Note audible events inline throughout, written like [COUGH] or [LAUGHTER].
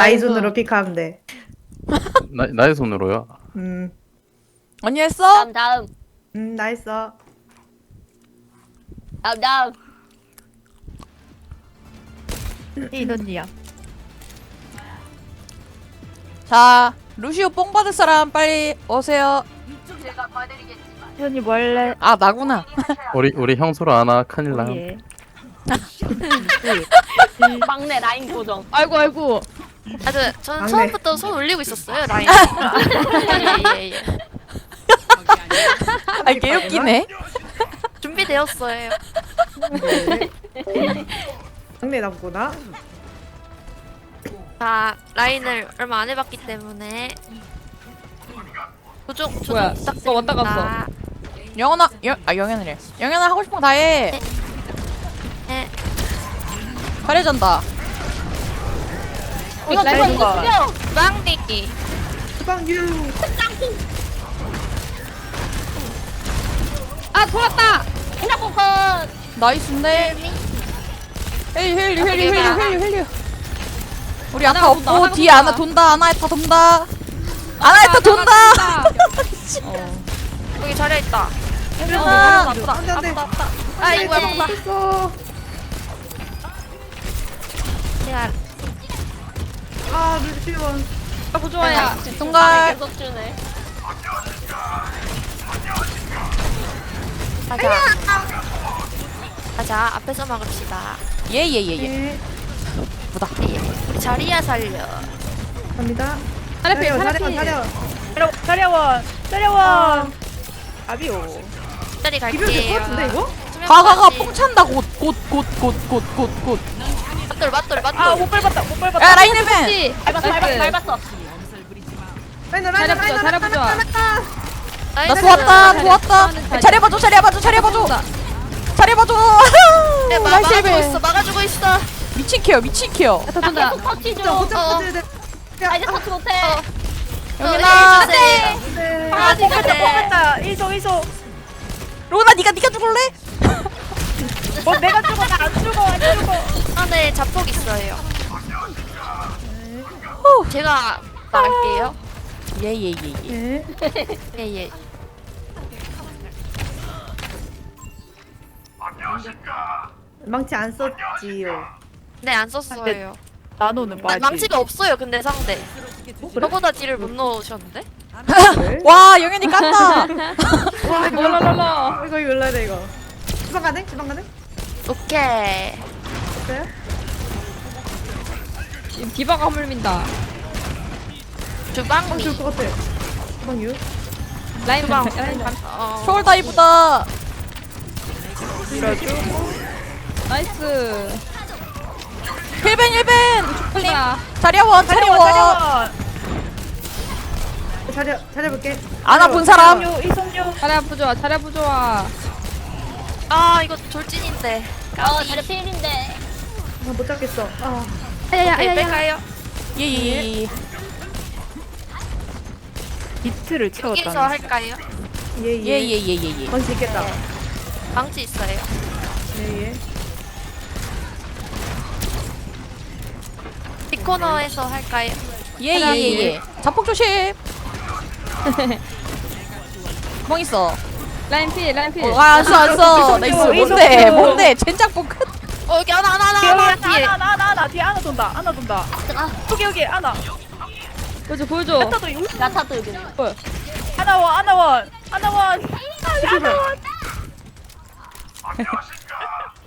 나이 아이고. 손으로 픽하면 돼. [LAUGHS] 나, 나의 손으로요? 음, 언니 했어? 다음 다음 음, 나 했어. 다음 다음 이던지야. 자 루시오 뽕 받을 사람 빨리 오세요 이던지 뭐 할래? 아 나구나 [LAUGHS] 우리 우리 형수로 하나 큰일 나. 예. [LAUGHS] 막내 라인 고정 아이고 아이고. 아, 저, 저는 막내. 처음부터 손 올리고 있었어요, 라인. [LAUGHS] 예, 예, 예. 아 개 웃기네 준비되었어요. 네. 막내 남구나. 자, 라인을 얼마 안 해봤기 때문에. 조종, 조종 뭐야, 부탁드립니다. 어, 왔다 갔어. 영현아 영, 아 영현이래 영현아 하고 싶은 거 다 해 네. 잘해준다 이거 이거 봐. 죽여 빵디기. 수방유. 아 돌았다. 인사코 컷 나이스인데 헬리 헬리 헬리 헬리 아, 헬리 헬리 우리 아타 돈다, 없고 하나 뒤에 돈다. 아나 돈다 아나 에타 돈다 아나 에타 돈다 [LAUGHS] 여기 자리에 있다. 현아 안 돼, 안 돼. 아, 이거 뭐야, 뭔가. 됐어. 제가 아, 루시원. 아 부조아야. 동갈 계속 주네 가자. 가자, 앞에서 막읍시다. 예예예예 예. 예, 우리 자리야 살려. 갑니다. 사례필 사려, 사려. 사려원 사려원. 아비오. 자리 비벼 될것 갈게요. 같은데, 이거? 가가가 뽕 찬다 곧곧 곧 곧 곧 곧 맞돌, 맞돌, 맞돌. 아 못 밟았다 못 밟았다. 야 라인 헬벤 밟았어 밟았어 밟았어 라인, 라인, 라인, 잘해보자 라인, 잘해보자. 나. 도왔다 도왔다 잘해봐줘 잘해봐줘 잘해봐줘 잘해봐줘 나이스 [LAUGHS] 막아주고 있어, 막아주고 있어. 미친 케어 미친 케어 다 쏜다. 계속 터치 좀 진짜 혼자 어. 터져야 돼. 아 이제 터치 못해 여기나 네. 네. 아, 진짜 네. 뽑았다. 1소 1소. 로나 니가 니가 죽을래? 뭐 내가 죽어 나 안 죽어 안 죽어. 안에 자폭 있어요. 제가 말할게요. 예예 예 예 예. 예, 예. 망치 안 썼지요. 네, 안 썼어요. 나노는 아, 맞지. 망치가 없어요, 근데 상대. 저보다 딜을 못 넣으셨는데? 네. 와 영현이 깐다 [LAUGHS] 와, 이거, 랄랄랄라. 이거, 이거 올라야 돼, 이거. 주방 가네? 주방 가네? 오케이. 지금 디바가 물민다. 어, 주방미. 좋을 것 같아. 주방유. 라인 주방. 방. 라인 방. 어, 초월 다이브다 나이스. 힐벤 힐벤 자. 자리아원 자리아원 사려원. 잘해, 잘해볼게. 아나 본 사람 이송유 이송유. 자리 부조아 자리 부조아. 아, 이거 돌진인데. 어 자리 필인데 아, 못 잡겠어. 아, 야야야 오케이, 뺄까요? 예예예 비트를 채웠다. 여기서 할까요? 예, 예. 예예예예예 건수 있겠다. 망치 있어요. 예, 예. 뒷코너에서 할까요? 예예예예 자폭 조심 [LAUGHS] 멍 있어 라인 필 라인 필. 어, 아, 안써 안 써 나이스 뭔데 뭔데 젠장 뽕 끝. 어, 여기 하나, 하나, 하나, 하나, 뒤에. 하나 하나 하나 뒤에 하나 돈다 하나 돈다. 여기 여기 하나. 보여줘 보여줘. 하나도 용. 나타도 여기. 하나 원 하나 원 하나 원. 하나 원.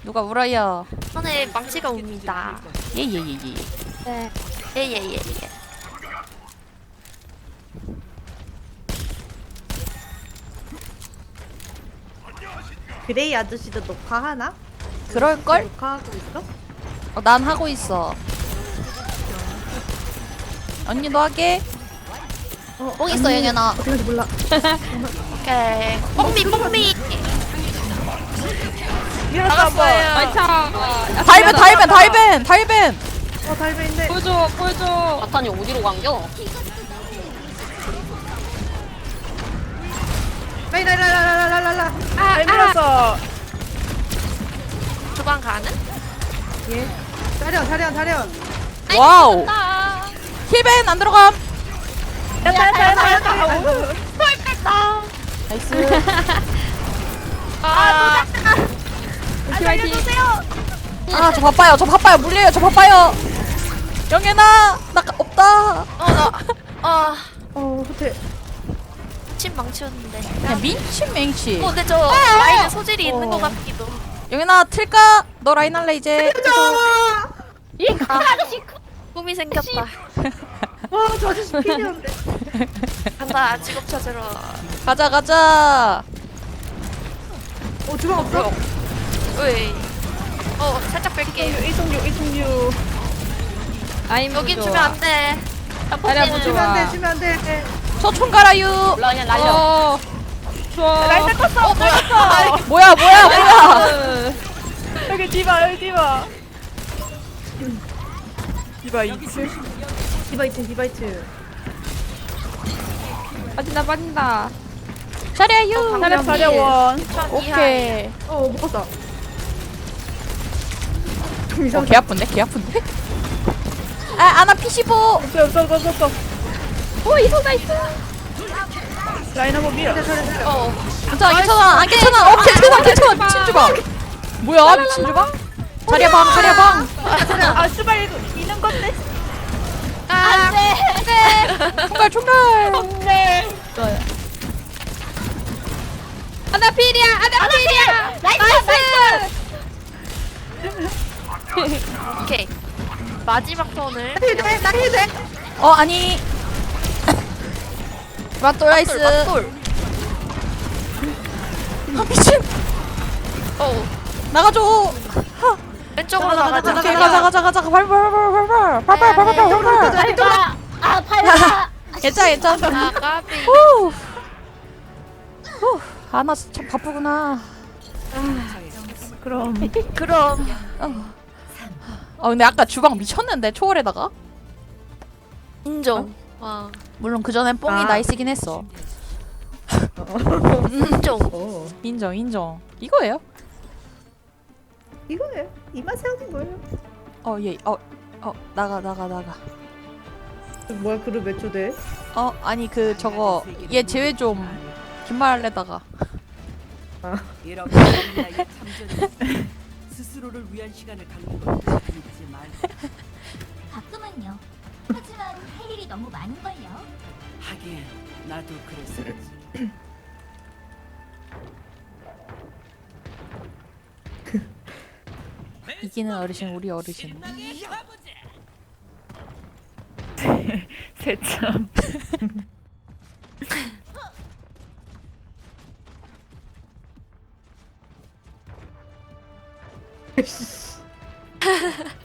누가 울어요 손에 망치가 옵니다. 예 예 예 예 네. 예, 예, 예, 예. 그레이 아저씨도 녹화하나? 그럴걸? 녹화하고 있어? 어, 난 하고 있어 언니도 하게 어, 뽕 있어 영현아 어떻게 하는지 몰라. [LAUGHS] 오케이. 뽕미, 뽕미. 밀었어 한번. 나갔어요. 아이차. 다이벤 다이벤 다이벤 다이벤 어, 달배인데. 보여줘 보여줘. 나타니 어디로 간겨 라이, 라이, 라이, 라이, 라이, 라이, 라이, 라이. 잘 밀었어. 주방 가는? 예. 자련, 자련, 자련. 와우 아 힐벤 안 들어감. 야타 야타 야타 야타 나이스. 아, 아, 저 바빠요. 저 바빠요. 물려요. 저 바빠요. 영애나, 나 가- 없다. 어, 나, 아, 어 호텔 침 망치였는데. 그냥 민치 맹치. 어, 근데 저 라인에 소질이 있는 것 같기도. 영애나 틀까? 너 라인 할래 이제. 이 아저씨 꿈이 생겼다. 와저 아저씨 필요한데 [LAUGHS] 간다, 직업 찾으러. 가자 가자. 어 주방 없어? 으이. 어, 살짝 뺄게. 이송류 이송류 아임 여긴 주면 안 돼. 다리야 포기는 주면 안돼 주면 안돼 저총 갈아요. 올라 그냥 날려. 어 좋아 라인 닦았어 어 뭐야 뭐야 뭐야 뭐야. 여기 디바 여기 디바 디바 2층 디바이트 디바이트 빠진다 빠진다 자리야유. 자력 자력원 오케이. 어 먹었다 어, 개 아픈데? 개 아픈데? 아, 아나 P15. 없어 없어 없어 없어 오 이소 나이스 라인 한번 밀어. 어, 괜찮아, 괜찮아. 안 괜찮아. 어, 괜찮아, 괜찮아. 미친 주방. 뭐야, 미친 주방? 자리야 방, 자리야 방. 아 수발 이거 미는 건데? 아, 총갈, 총갈. 네 아나 필이야. 아나 필이야. 나이스. 오케이. 마지막 턴을. 힐돼. 나 힐돼. 어, 아니. 맞돌 나이스. 맞돌. 아 미친. 어 나가줘. 왼쪽으로 나가자 나가자 오케이, 나가자 나가자 가자 발발발발발 발발발발발 발발. 빨리 돌아. 아 팔라. 괜찮아 괜찮아. 나가비 후. 후. 아나 참 바쁘구나. 그럼. 그럼 아 근데 아까 주방 미쳤는데 초월에다가. 인정 와 물론 그 전엔 뽕이 아. 나이스긴 했어. [LAUGHS] 인정. 어 인정, 인정. 이거예요? 이거예요 이 맛에 하는 거예요 어, 예, 어, 어, 나가, 나가, 나가. 뭐야 그룹 몇 초대 어, 아니 그 저거 얘 제외 좀 긴말하려다가. 이렇게 나의 참전은 스스로를 위한 시간을 갖는 것도 잊지 말고 가끔은요. 하지만 할 일이 너무 많은걸요. 하긴 나도 그랬었지 [LAUGHS] 이기는 어르신 우리 어르신. [LAUGHS] 새참 [LAUGHS]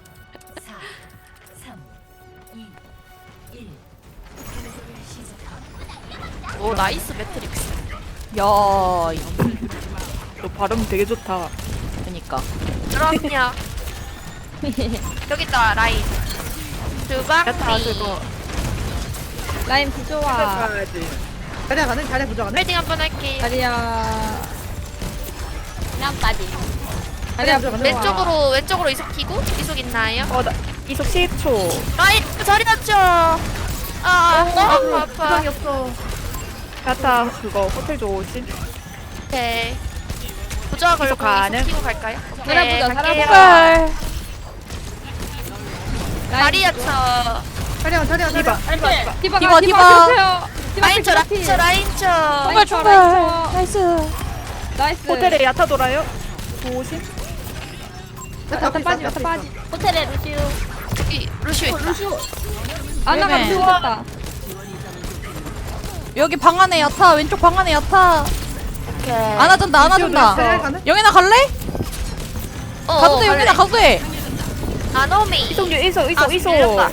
나이스 매트릭스. 야, 너 발음 되게 좋다 그니까. 그럼요. [LAUGHS] 여기 있다, 라인. 두방 야타 저거 라인 부조화 가야지 자리야 가는 자리야 부족 가는 패딩 한번 할게요. 다리야 빠지 다리야 부족 가는 왼쪽으로, 왼쪽으로 이속 키고? 이속 있나요? 어 나 이속 10초 라인, 자리 잡죠. 아, 너무 아파. 부족이 없어 야타 그거 호텔 좋으신 오케이. 부자 걸고? 이속 키고 갈까요? 살아 오케이, 보자, 살아 갈게요. 헐. 다리야, 쳐. 자리야 자리야 자리야 디바 디바, 디바. 라인 쳐, 라인 쳐, 라인 쳐. 총갈, 총갈. 나이스. 나이스 호텔에 야타 돌아요 좋으신 야타 빠지 야타 빠지 호텔에 루시우 이, 루시오 있다. 아나가. 부조화다 여기 방 안에 야타. 왼쪽 방 안에 야타. 오케이. 안아준다, 안아준다. 영애나 갈래? 어, 가도 어, 돼, 영애나 갈래. 가도 돼. 아노미. 이속 이속 이속 아, 이속 밀렸다.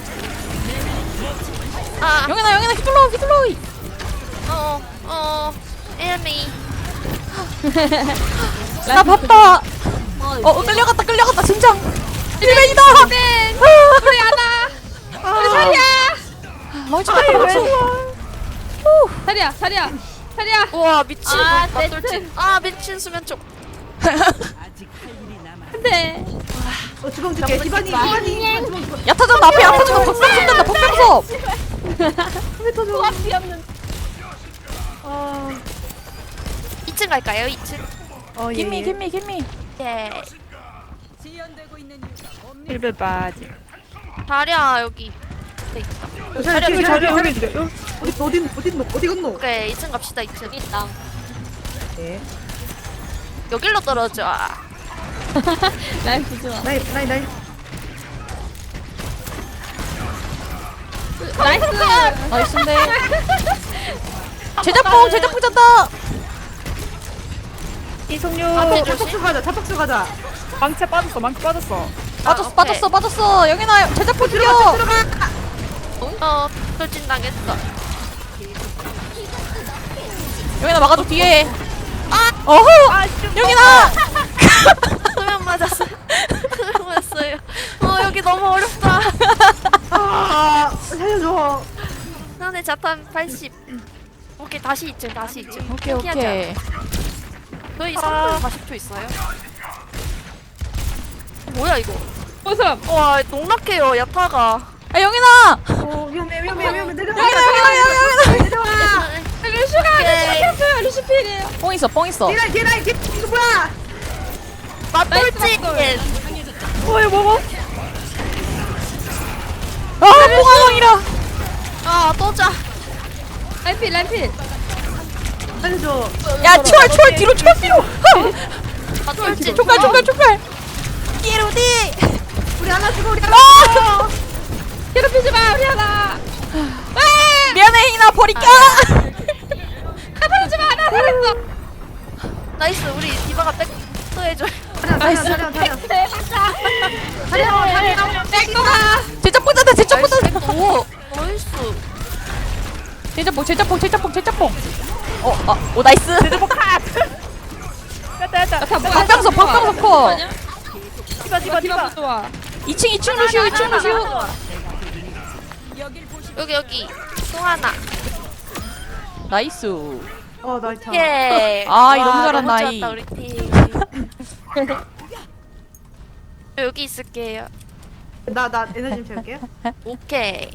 아, 영애나, 영애나 휘둘러, 휘둘러. 어, 어, 에미. [LAUGHS] 나 바빠. 어, 끌려갔다, 끌려갔다, 진정. 일벤이다. 우리 아나. 우리 자리야. 망치 갔다, 망치. 자리야 자리야 자리야. 우와 미친. 아, 아 내 낯설지 아 미친 수면촉 안돼 어 주방 줄게. 디바니 디바니 주방 주방 야타전 앞에 야타전 박상 끝난다 박상섭 컴퓨터 줘. 조합이 없는. 아, 2층 갈까요? 2층? 어 예. 김미 김미 김미. 예. 일배 빠지. 다리야 여기. 돼 있어 자리야, 자리야, 자리야, 자리야, 자리야. 어, 어디, 어디, 어디, 어디, 어디 갔노? 오케이 2층 갑시다 2층. 있다. 예. 여길로 떨어져. 아, 라인 부좋아. 나이, 나이, 나이. 나이스. 나이스인데. [LAUGHS] 제작봉 제작봉. 이송류. 앞에 조심. 잡박수 가자, 잡박수 가자. 망치 빠졌어. 망치 빠졌어. 빠졌어 오케이. 빠졌어 빠졌어. 영현아 제작봉 죽여. 어 돌진 당했어. 영현아 막아줘 뒤에. 아 어허. 영현아. 수면 맞았어요. 수면 맞았어요. 어 여기 너무 어렵다. 아, 살려줘. 나의 자탄 80. 오케이 다시 2층 다시 2층. 오케이 오케이. 저희 3분 40초 있어요. 뭐야 이거? 웃음. 와 농락해요 야타가. 아 영현아. 어, 위험해, 위험해, 위험해. 내려와. 영현아 영현아 영현아. 내려와. 루시가 켰어요. 루시필이에요. 뽕 있어 뽕 있어. 뒤라이, 뒤라이, 뒤, 이거 뭐야? 맞돌진. 어, 이거 먹어. 아 뽕아왕이라. 아 또자. 라인필 라인필. 살려줘. 야 초월 초월 뒤로 초월 뒤로. 맞돌진. 총갈 총갈 총갈. 끼루디. 우리 하나 죽어, 우리 하나 아! 괴롭히지 마 우리 하나. 미안해 희나 버릴까? [LAUGHS] 버리지 마. 나 잘했어. 나이스 우리 디바가 백 해줘. 자리야. 백도가. 제작봉 졌다 제작봉 졌다. 오 나이스. 제작봉 제작봉 제작봉 제작봉. 어아오 나이스. 됐다, 됐다. 박병석 박병석 커. 디바, 디바, 디바 디바. 좋아. 2층 2층 루시오 2층 루시오. 여기 여기 또 하나. 나이스. 어, 나이 차. 예. 아, 이 너무 잘한다, 이. 좋았다, 우리 팀. [LAUGHS] 여기 있을게요. 나, 나 에너지 좀 채울게요. 오케이.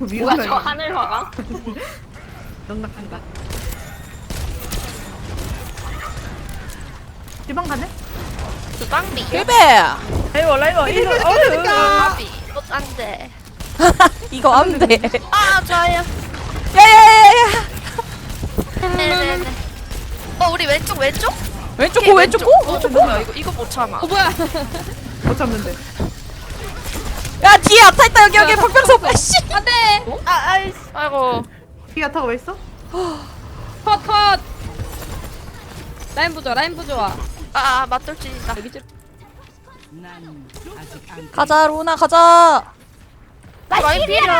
위로 뭐야 저. 하늘 화가? [LAUGHS] 넉넉한가? 주방 가네? 그 빵비. 힐베. 라이워, 라이워. 이거, 이거 어휴. 이거 빵비. 또안 돼. [LAUGHS] 이거 안 돼. 아 좋아요. 야야야야. 네네네. 어 우리 왼쪽 왼쪽? 왼쪽 오케이, 고 왼쪽 고. 어 이거 이거 못 참아. 어 뭐야? 못 참는데. 야 뒤에 아타 있다 여기 여기 박병석. 아씨. 안돼. 아, 아이씨. 아이고. 비가 타고 왜 있어? 컷 컷. 라인 부좋아 라인 부좋아. 아, 아 맞돌진이다. 난 아직 안 가자 로나 가자. 라인 필요.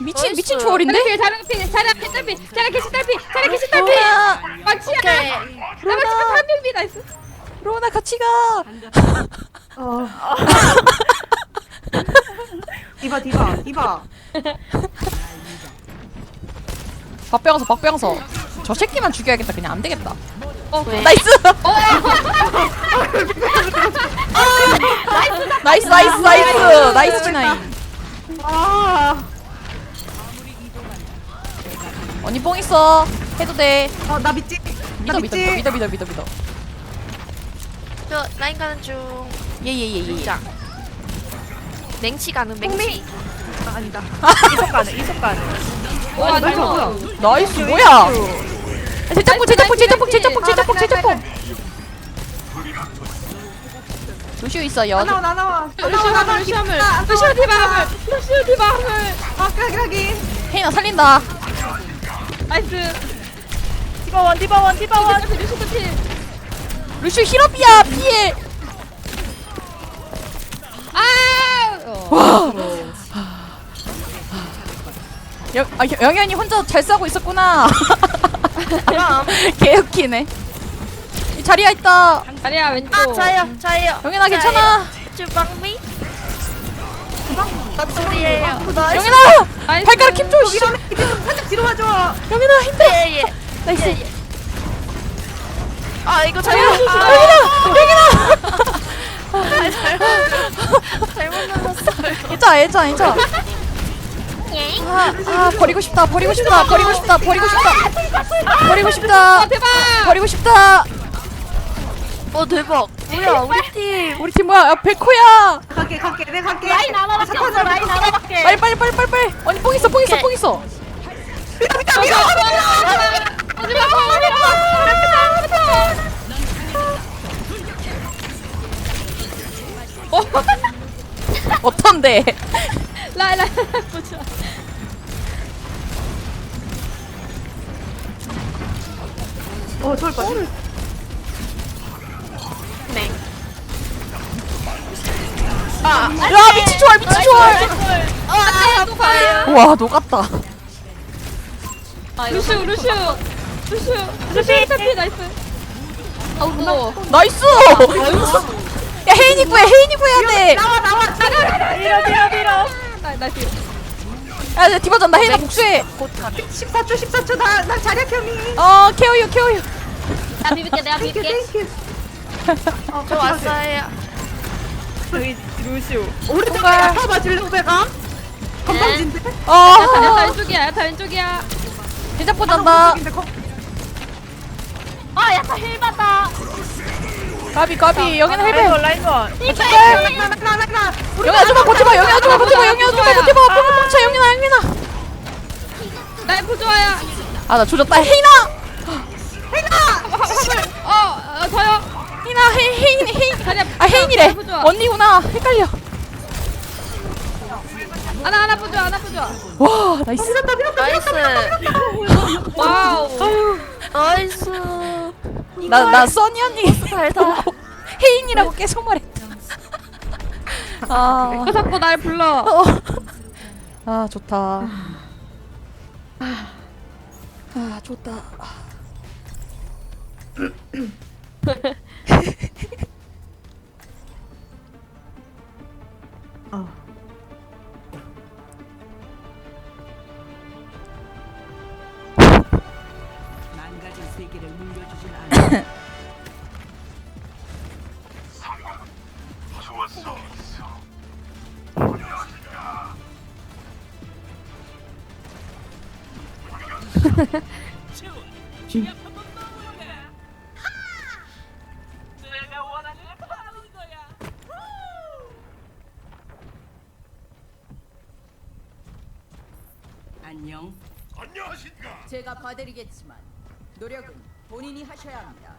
미친 나이스. 미친 초월인데? 자리필 자리필 자리필 딸피 자리필 딸피 자리필 딸피. 로나 망치야. 오케이. 나 망치가 한 명비 나이스. 로나 같이 가. 어. 디바, 디바, 디바. 박병석 박병석. 저 새끼만 죽여야겠다 그냥 안 되겠다. 어 왜? [LAUGHS] 나이스. 나이스 나이스 나이스 나이스 진아인. 아, 언니 뽕 있어. 해도 돼. 어, 나 믿지? 믿어 나 믿어 믿지? 믿어 믿어 믿어 믿어. 저 라인 가는 중. 예예예예. 자. 맹치 가는 맹치. 아, 아니다. [LAUGHS] 이속 가네, 이속 가네. 와 나이스. 뭐야? 나이스 뭐야? 제작봉 제작봉 제작봉 제작봉 제작봉 제작봉. 루시오 있어요. 나 나와, 나 나와. 나 루시오 나와, 나 화물 루시오. 나와. 루시오 디바 화물. 루시오 디바 화물. 아, 하긴. 헤이나 살린다. 나이스. 디바 원, 디바 원, 디바 원. 루시오 루시오. 루시오 히럽이야 피해. 아. 어. 영, 아, 영- 영현이 혼자 잘 싸고 있었구나. [LAUGHS] 개웃기네. 이 자리야 있다. 자리야 왼쪽. 아 저요 저요. 영현아 괜찮아. 주방미. 영현아 나이스. 발가락 힘 줘. 씨. 살짝 뒤로 와줘. 영현아 힘 줘. 예예. 나이스. 아 이거 잘못 영현아 영현아. 잘못 눌렀어요. 괜찮아 괜찮아 괜찮아. 예? 아, 아 버리고 싶다 버리고 싶다 버리고 싶다 버리고 싶다 버리고 싶다 대박. 버리고 싶다 어 대박. 뭐야 우리 팀. 우리 팀 뭐야? 야 백호야! 갈게 갈게 내가 갈게. 라인 하나밖에 없어 라인 하나밖에. 빨리 빨리 빨리 빨리 빨리. 언니 뽕 있어 뽕 있어 뽕 있어. 어떤데? 라라 보자. 어 좋을 것 야 미치 좋아 미치 좋아 아, 또 가요. 와 녹았다 루슈 루슈 루슈 루슈 tap피 나이스. 아우 무서워. 나이스 야 혜인이 구해 혜인이 구해야 돼 나와 나와 나가 밀어 밀어 밀어. 나 나이스. 야, 내 디바 잔다. 혜인아 복수해. 14초 14초 나 나 자리야 켜미 어, 케어유, 케어유. 내가 비빌게 내가 비빌게 땡큐 저 왔어요. 저기 루시오. 우리 팀 야타 맞으려고 배가 건방진데 야타 어, 왼쪽이야. 야타 왼쪽이야. 대자포 잔다. 근데 거아 야타 힐 받아 까비, 까비. 여기는 라인 헬벤. 원 라인 원. 나나 나 나 우리 영희 아줌마 버텨봐, 영희 아줌마 버텨봐, 영희 아줌마 버텨봐. 뽕 뭉쳐, 영희나, 영희나. 라이프 좋아야. 아, 나 조졌다. 혜인아! 어, 어 저요. 혜인아, 혜인, 혜인, 혜인. 자리야. 좋아. 언니구나. 헷갈려. 하나 하나 보자. 하나 보자. 와, 나이스. 나이스. [LAUGHS] 와우. 나이스. 나, 나 써니 언니. 달다. [LAUGHS] 혜인이라고 계속 말했다. [LAUGHS] 아, 왜 자꾸 날 불러? 어. 아, 좋다. 아, 좋다. 어. 망가진 세계를 물려주진 않아. [LAUGHS] 안녕. 드리겠지만 노력은 본인이 하셔야 합니다.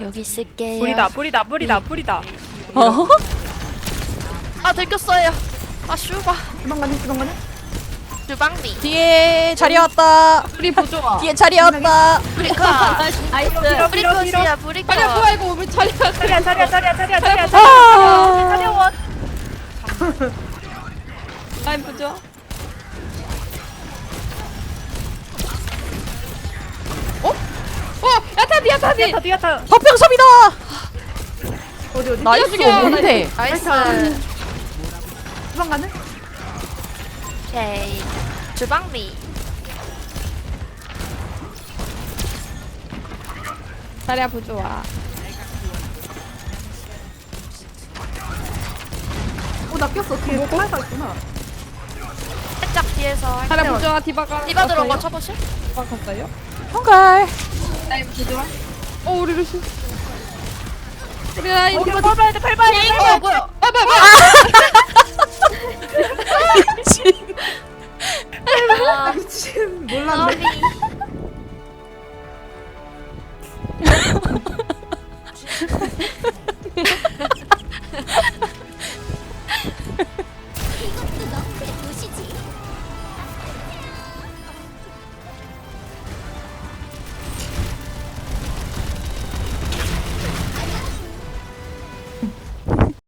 여기 있을게요. 뿌리다 뿌리다 뿌리다 뿌리다. 어? 아 들켰어요. 아 슈바. 주방가네 주방가네 주방미. 뒤에 자리 왔다. 우리 보조아. 뒤에 자리 왔다. 브리카. [LAUGHS] 나이스. 밀어 밀어. 브리컷이야 자리야 브리카. 뭐야 이거 우리 자리야. 자리야 자리야 자리야 자리야 자리야 아. 자리야 원. 라이프 좋아. 어? 어, 야타비 야타비. 뒤야타 뒤야타. 법병섭이다. 어디 어디 나이스. 죽여, 뭔데? 나이스. 주방가네 오케이. 주방미. 자리야 보조아. 어나 꼈어 뒤에 팔가 있구나 살짝 뒤에서. 자리야 보조아 디바가. 디바 들어온 거? 쳐보실? 디바 갔어요? 형갈. 라이프 보조아. 어 우리 루시. 우리 라인. 어 이거 밟아야 돼 밟아야 돼. 어 뭐야? [LAUGHS] [LAUGHS] 아 봐봐. 아, 미친 몰랐네. 아, [LAUGHS]